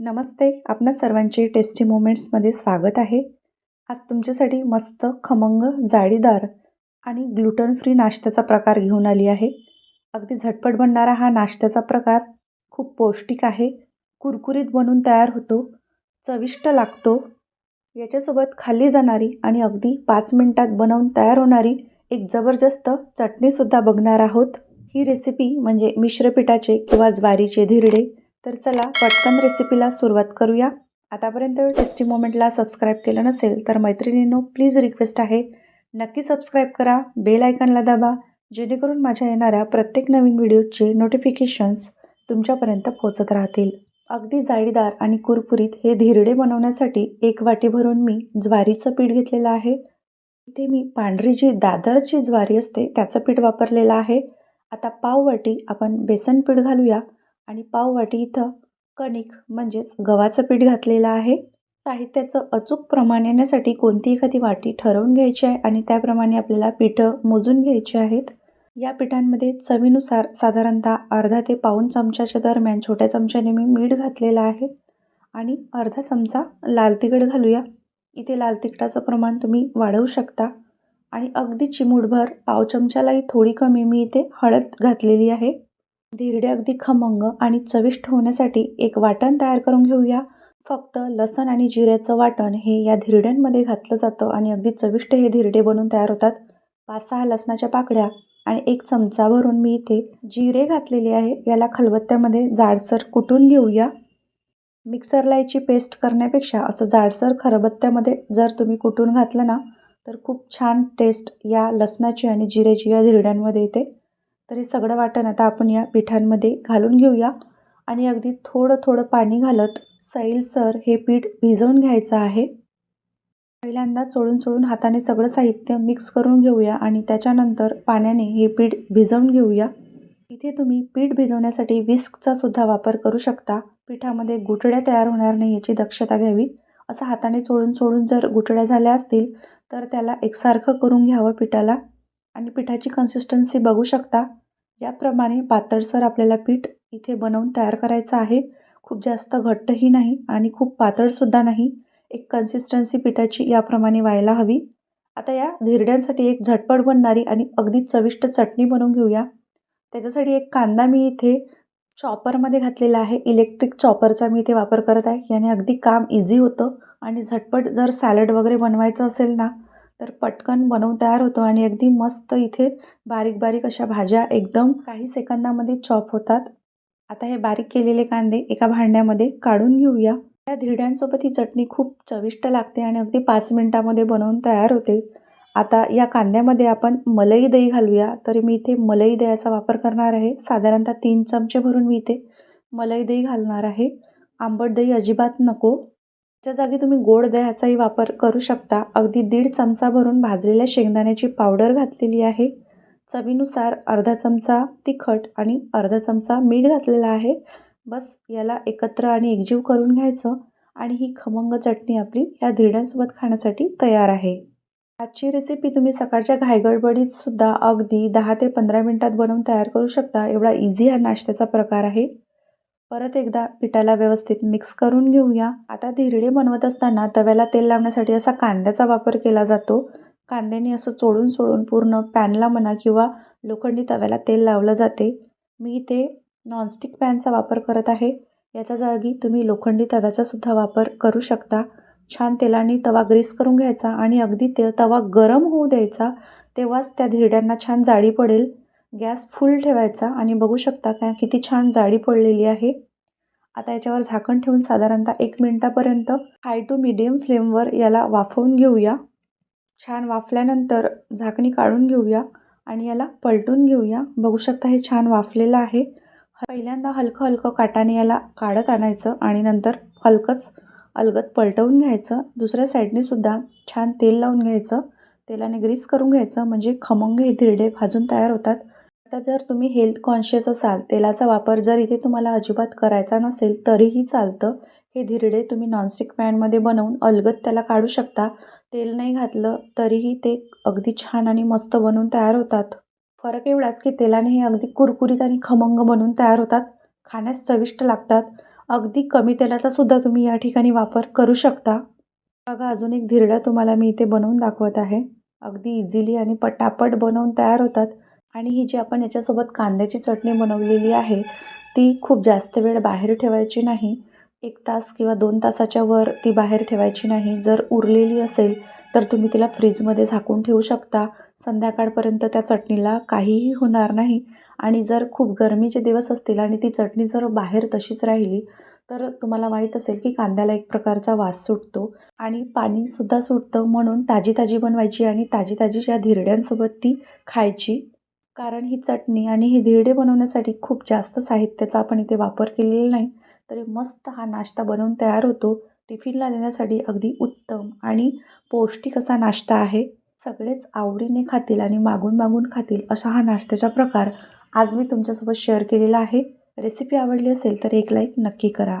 नमस्ते आपणा सर्वांचे टेस्टी मोमेंट्समध्ये स्वागत आहे. आज तुमच्यासाठी मस्त खमंग जाळीदार आणि ग्लुटन फ्री नाश्त्याचा प्रकार घेऊन आली आहे. अगदी झटपट बनणारा हा नाश्त्याचा प्रकार खूप पौष्टिक आहे. कुरकुरीत बनून तयार होतो चविष्ट लागतो. याच्यासोबत खाल्ली जाणारी आणि अगदी पाच मिनटात बनवून तयार होणारी एक जबरदस्त चटणीसुद्धा बघणार आहोत. ही रेसिपी म्हणजे मिश्रपिठाचे किंवा ज्वारीचे धिरडे तर चला पटकन रेसिपीला सुरुवात करूया. आतापर्यंत टेस्टी मोमेंटला सबस्क्राईब केलं नसेल तर मैत्रिणींनो प्लीज रिक्वेस्ट आहे. नक्की सबस्क्राईब करा बेल आयकनला दाबा जेणेकरून माझ्या येणाऱ्या प्रत्येक नवीन व्हिडिओचे नोटिफिकेशन्स तुमच्यापर्यंत पोचत राहतील. अगदी जाळीदार आणि कुरकुरीत हे धिरडे बनवण्यासाठी एक वाटी भरून मी ज्वारीचं पीठ घेतलेलं आहे. इथे मी पांढरी जी दादरची ज्वारी असते त्याचं पीठ वापरलेलं आहे. आता पाव वाटी आपण बेसन पीठ घालूया. आणि पाववाटी इथं कणिक म्हणजेच गव्हाचं पीठ घातलेलं आहे. साहित्याचं अचूक प्रमाण येण्यासाठी कोणती एखादी वाटी ठरवून घ्यायची आहे आणि त्याप्रमाणे आपल्याला पिठं मोजून घ्यायची आहेत. या पिठांमध्ये चवीनुसार साधारणतः अर्धा ते पाऊन चमच्याच्या दरम्यान छोट्या चमच्याने मी मीठ घातलेलं आहे. आणि अर्धा चमचा लाल तिखट घालूया. इथे लाल तिखटाचं प्रमाण तुम्ही वाढवू शकता. आणि अगदी चिमूटभर पाव चमच्यालाही थोडी कमी मी इथे हळद घातलेली आहे. धिरडे अगदी खमंग आणि चविष्ट होण्यासाठी एक वाटण तयार करून घेऊया. फक्त लसण आणि जिऱ्याचं वाटण हे या धिरड्यांमध्ये घातलं जातं आणि अगदी चविष्ट हे धिरडे बनवून तयार होतात. पाच सहा लसणाच्या पाकड्या आणि एक चमचा भरून मी इथे जिरे घातलेले आहे. याला खलबत्त्यामध्ये जाडसर कुटून घेऊया. मिक्सरला याची पेस्ट करण्यापेक्षा असं जाडसर खरबत्त्यामध्ये जर तुम्ही कुटून घातलं ना तर खूप छान टेस्ट या लसणाची आणि जिऱ्याची या धिरड्यांमध्ये येते. तर हे सगळं वाटण आता आपण या पिठांमध्ये घालून घेऊया. आणि अगदी थोडं थोडं पाणी घालत सैलसर हे पीठ भिजवून घ्यायचं आहे. पहिल्यांदा चोळून चोळून हाताने सगळं साहित्य मिक्स करून घेऊया आणि त्याच्यानंतर पाण्याने हे पीठ भिजवून घेऊया. इथे तुम्ही पीठ भिजवण्यासाठी विस्कचा सुद्धा वापर करू शकता. पिठामध्ये गुटड्या तयार होणार नाही याची दक्षता घ्यावी. असं हाताने चोळून चोळून जर गुटड्या झाल्या असतील तर त्याला एकसारखं करून घ्यावं पिठाला. आणि पिठाची कन्सिस्टन्सी बघू शकता. याप्रमाणे पातळसर आपल्याला पीठ इथे बनवून तयार करायचं आहे. खूप जास्त घट्टही नाही आणि खूप पातळसुद्धा नाही. एक कन्सिस्टन्सी पिठाची याप्रमाणे व्हायला हवी. आता या धिरड्यांसाठी एक झटपट बनणारी आणि अगदी चविष्ट चटणी बनवून घेऊया. त्याच्यासाठी एक कांदा मी इथे चॉपरमध्ये घातलेला आहे. इलेक्ट्रिक चॉपरचा मी इथे वापर करत आहे. याने अगदी काम इझी होतं. आणि झटपट जर सॅलड वगैरे बनवायचं असेल ना तर पटकन बनवून तयार होतो आणि अगदी मस्त इथे बारीक बारीक अशा भाज्या एकदम काही सेकंदामध्ये चॉप होतात. आता हे बारीक केलेले कांदे एका भांड्यामध्ये काढून घेऊया. या धिरड्यांसोबत ही चटणी खूप चविष्ट लागते आणि अगदी पाच मिनटामध्ये बनवून तयार होते. आता या कांद्यामध्ये आपण मलई दही घालूया. तरी मी इथे मलई दह्याचा वापर करणार आहे. साधारणतः तीन चमचे भरून मी इथे मलई दही घालणार आहे. आंबट दही अजिबात नको. च्या जागी तुम्ही गोड दह्याचाही वापर करू शकता. अगदी दीड चमचा भरून भाजलेल्या शेंगदाण्याची पावडर घातलेली आहे. चवीनुसार अर्धा चमचा तिखट आणि अर्धा चमचा मीठ घातलेला आहे. बस याला एकत्र आणि एकजीव करून घ्यायचं आणि ही खमंग चटणी आपली या धिरड्यांसोबत खाण्यासाठी तयार आहे. आजची रेसिपी तुम्ही सकाळच्या घायगडबडीत सुद्धा अगदी दहा ते पंधरा मिनटात बनवून तयार करू शकता. एवढा इझी हा नाश्त्याचा प्रकार आहे. परत एकदा पिठाला व्यवस्थित मिक्स करून घेऊया. आता धिरडे बनवत असताना तव्याला तेल लावण्यासाठी असा कांद्याचा वापर केला जातो. कांद्याने असं चोळून सोडून पूर्ण पॅनला म्हणा किंवा लोखंडी तव्याला तेल लावलं जाते. मी इथे नॉनस्टिक पॅनचा वापर करत आहे. याच्या जागी तुम्ही लोखंडी तव्याचा सुद्धा वापर करू शकता. छान तेलाने तवा ग्रीस करून घ्यायचा आणि अगदी ते तवा गरम होऊ द्यायचा तेव्हाच त्या धिरड्यांना छान जाळी पडेल. गॅस फुल ठेवायचा आणि बघू शकता काय किती छान जाळी पडलेली आहे. आता याच्यावर झाकण ठेवून साधारणतः एक मिनटापर्यंत हाय टू मिडियम फ्लेमवर याला वाफवून घेऊया. छान वाफल्यानंतर झाकणी काढून घेऊया आणि याला पलटून घेऊया. बघू शकता हे छान वाफलेलं आहे. पहिल्यांदा हलकं हलकं काटाने याला काढत आणायचं आणि नंतर हलकंच अलगत पलटवून घ्यायचं. दुसऱ्या साईडने सुद्धा छान तेल लावून घ्यायचं. तेलाने ग्रीस करून घ्यायचं. म्हणजे खमंग हे धिरडे भाजून तयार होतात. आता जर तुम्ही हेल्थ कॉन्शियस असाल तेलाचा वापर जर इथे तुम्हाला अजिबात करायचा नसेल तरीही चालतं. हे धिरडे तुम्ही नॉनस्टिक पॅनमध्ये बनवून अलगद त्याला काढू शकता. तेल नाही घातलं तरीही ते अगदी छान आणि मस्त बनवून तयार होतात. फरक एवढाच की तेलाने हे अगदी कुरकुरीत आणि खमंग बनवून तयार होतात. खाण्यास चविष्ट लागतात. अगदी कमी तेलाचा सुद्धा तुम्ही या ठिकाणी वापर करू शकता. बघा अजून एक धिरडा तुम्हाला मी इथे बनवून दाखवत आहे. अगदी इझिली आणि पटापट बनवून तयार होतात. आणि ही जी आपण याच्यासोबत कांद्याची चटणी बनवलेली आहे ती खूप जास्त वेळ बाहेर ठेवायची नाही. एक तास किंवा दोन तासाच्या वर ती बाहेर ठेवायची नाही. जर उरलेली असेल तर तुम्ही तिला फ्रीजमध्ये झाकून ठेवू शकता. संध्याकाळपर्यंत त्या चटणीला काहीही होणार नाही. आणि जर खूप गरमीचे दिवस असतील आणि ती चटणी जर बाहेर तशीच राहिली तर तुम्हाला माहीत असेल की कांद्याला एक प्रकारचा वास सुटतो. आणि पाणीसुद्धा सुटतं म्हणून ताजी ताजी बनवायची आणि ताजी ताजी या धिरड्यांसोबत ती खायची कारण ही चटणी आणि हे धिरडे बनवण्यासाठी खूप जास्त साहित्याचा आपण इथे वापर केलेला नाही. तरी मस्त हा नाश्ता बनवून तयार होतो. टिफिनला देण्यासाठी अगदी उत्तम आणि पौष्टिक असा नाश्ता आहे. सगळेच आवडीने खातील आणि मागून मागून खातील असा हा नाश्त्याचा प्रकार आज मी तुमच्यासोबत शेअर केलेला आहे. रेसिपी आवडली असेल तर एक लाईक नक्की करा.